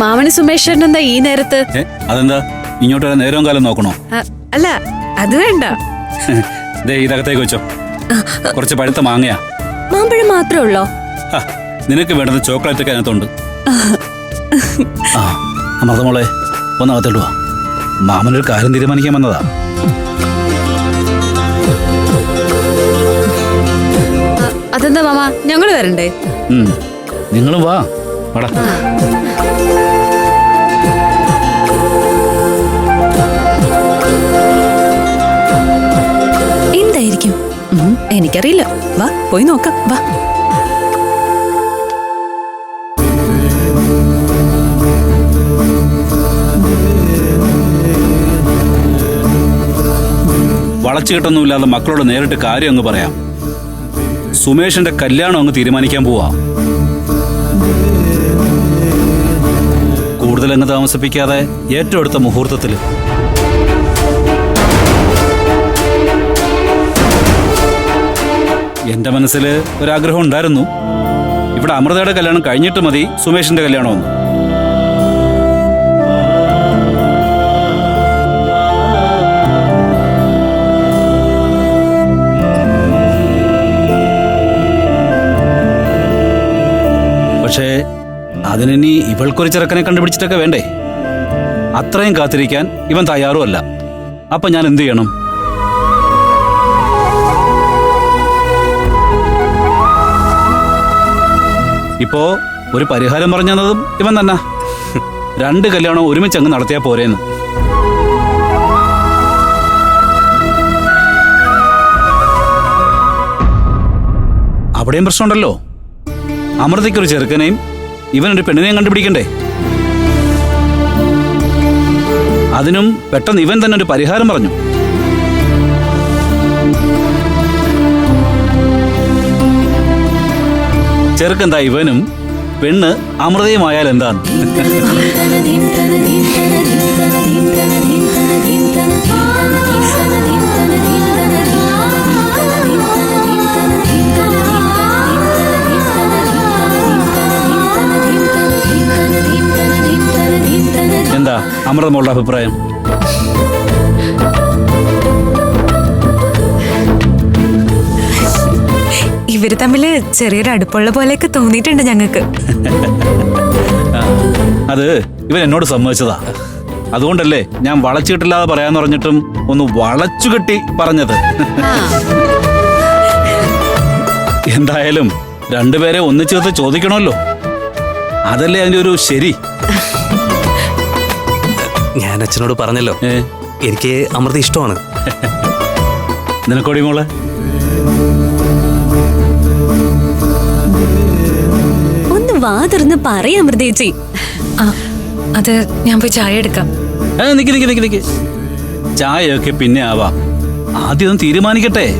മാമന് സുമേഷ് എന്താ ഈ നേരത്ത്? അതെന്താ? ഇങ്ങോട്ട് വരാൻ നേരവും കാലം നോക്കണോ? അല്ല അത് വേണ്ട. ദേ ഇതകത്തേക്ക് വെച്ചോ. കുറച്ച് പഴുത്ത മാങ്ങയാ. മാമ്പഴം മാത്രമേ ഉള്ളോ? നിനക്ക് വേണ്ടത് ചോക്ലേറ്റ് ഒക്കെ അതിനകത്തുണ്ട്. മോളെ അമൃതമോളെ ഒന്നകത്തോട്ട് വാ. മാമനൊരു കാര്യം തീരുമാനിക്കാൻ വന്നതാ. അതെന്താ മാമ? ഞങ്ങൾ വരണ്ടേ. നിങ്ങളും വാ. വാടാ. എനിക്കറിയില്ല. വാ പോയി നോക്കാം. വാ. വളച്ചുകെട്ടൊന്നുമില്ലാതെ മക്കളോട് നേരിട്ട് കാര്യം അങ്ങ് പറയാം. സുമേഷിന്റെ കല്യാണം അങ്ങ് തീരുമാനിക്കാൻ പോവാ. കൂടുതൽ അങ്ങ് താമസിപ്പിക്കാതെ ഏറ്റവും അടുത്ത മുഹൂർത്തത്തിൽ എന്റെ മനസ്സിൽ ഒരാഗ്രഹം ഉണ്ടായിരുന്നു. ഇവിടെ അമൃതയുടെ കല്യാണം കഴിഞ്ഞിട്ട് മതി സുമേഷിന്റെ കല്യാണമെന്ന് പക്ഷേ അതിനി ഇവൾക്കൊരു ചെറുക്കനെ കണ്ടുപിടിച്ചിട്ടൊക്കെ വേണ്ടേ? അത്രയും കാത്തിരിക്കാൻ ഇവൻ തയ്യാറുമല്ല. അപ്പൊ ഞാൻ എന്ത് ചെയ്യണം? ഇപ്പോ ഒരു പരിഹാരം പറഞ്ഞതും ഇവൻ തന്നെ. രണ്ട് കല്യാണം ഒരുമിച്ച് അങ്ങ് നടത്തിയാ പോരേന്ന്. അവിടെയും പ്രശ്നമുണ്ടല്ലോ. അമൃതയ്ക്കൊരു ചെറുക്കനെയും ഇവനൊരു പെണ്ണിനെയും കണ്ടുപിടിക്കണ്ടേ? അതിനും പെട്ടെന്ന് ഇവൻ തന്നെ ഒരു പരിഹാരം പറഞ്ഞു. ചെറുക്കെന്താ ഇവനും? പെണ്ണ് അമൃതയുമായാൽ എന്താണ്? എന്താ അമൃതമുള്ള അഭിപ്രായം? ഇവർ തമ്മിൽ ചെറിയൊരു അടുപ്പുള്ള പോലെയൊക്കെ തോന്നിയിട്ടുണ്ട് ഞങ്ങൾക്ക്. അത് ഇവൻ എന്നോട് സമ്മതിച്ചതാ. അതുകൊണ്ടല്ലേ ഞാൻ വളച്ചിട്ടില്ലാതെ പറയാന്ന് പറഞ്ഞിട്ടും ഒന്ന് വളച്ചു കെട്ടി പറഞ്ഞത്. എന്തായാലും രണ്ടുപേരെ ഒന്നിച്ചേർത്ത് ചോദിക്കണമല്ലോ. അതല്ലേ അതിന്റെ ഒരു ശരി? ഞാൻ അച്ഛനോട് പറഞ്ഞല്ലോ എനിക്ക് അമൃത ഇഷ്ടമാണ്. നിനക്കോടി മോളെ? ഒന്ന് വാ തുറന്ന് പറയാ അമൃതേച്ചി അത് ഞാൻ പോയി ചായ എടുക്കാം. നിക്ക് നിക്ക് നിക്ക് നിക്ക്. ചായയൊക്കെ പിന്നെ ആവാം. ആദ്യം ഒന്ന് തീരുമാനിക്കട്ടെ.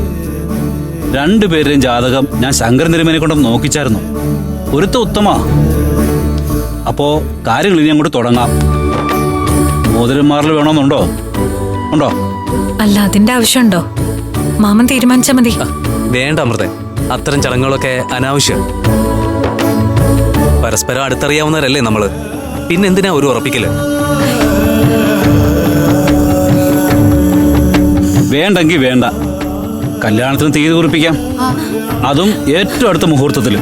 രണ്ടുപേരുടെയും ജാതകം ഞാൻ ശങ്കർ തിരുമേനെ കൊണ്ട് നോക്കിച്ചായിരുന്നു. ഒരുത്ത ഉത്തമ. അപ്പോ കാര്യങ്ങൾ ഇനി അങ്ങോട്ട് തുടങ്ങാം. മോതിരന്മാരിൽ വേണമെന്നുണ്ടോ? ഉണ്ടോ? അല്ല അതിന്റെ ആവശ്യമുണ്ടോ? മാമൻ തീരുമാനിച്ചാ മതി. വേണ്ട അമൃത. അത്തരം ചടങ്ങുകളൊക്കെ അനാവശ്യം. പരസ്പരം അടുത്തറിയാവുന്നവരല്ലേ നമ്മൾ? പിന്നെ എന്തിനാ ഒരു ഉറപ്പിക്കൽ? വേണ്ടെങ്കിൽ വേണ്ട. കല്യാണത്തിന് തീയതി കുറിപ്പിക്കാം. അതും ഏറ്റവും അടുത്ത മുഹൂർത്തത്തിൽ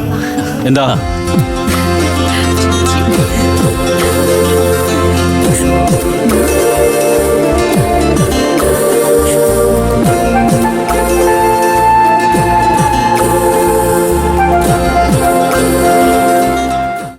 എന്താ?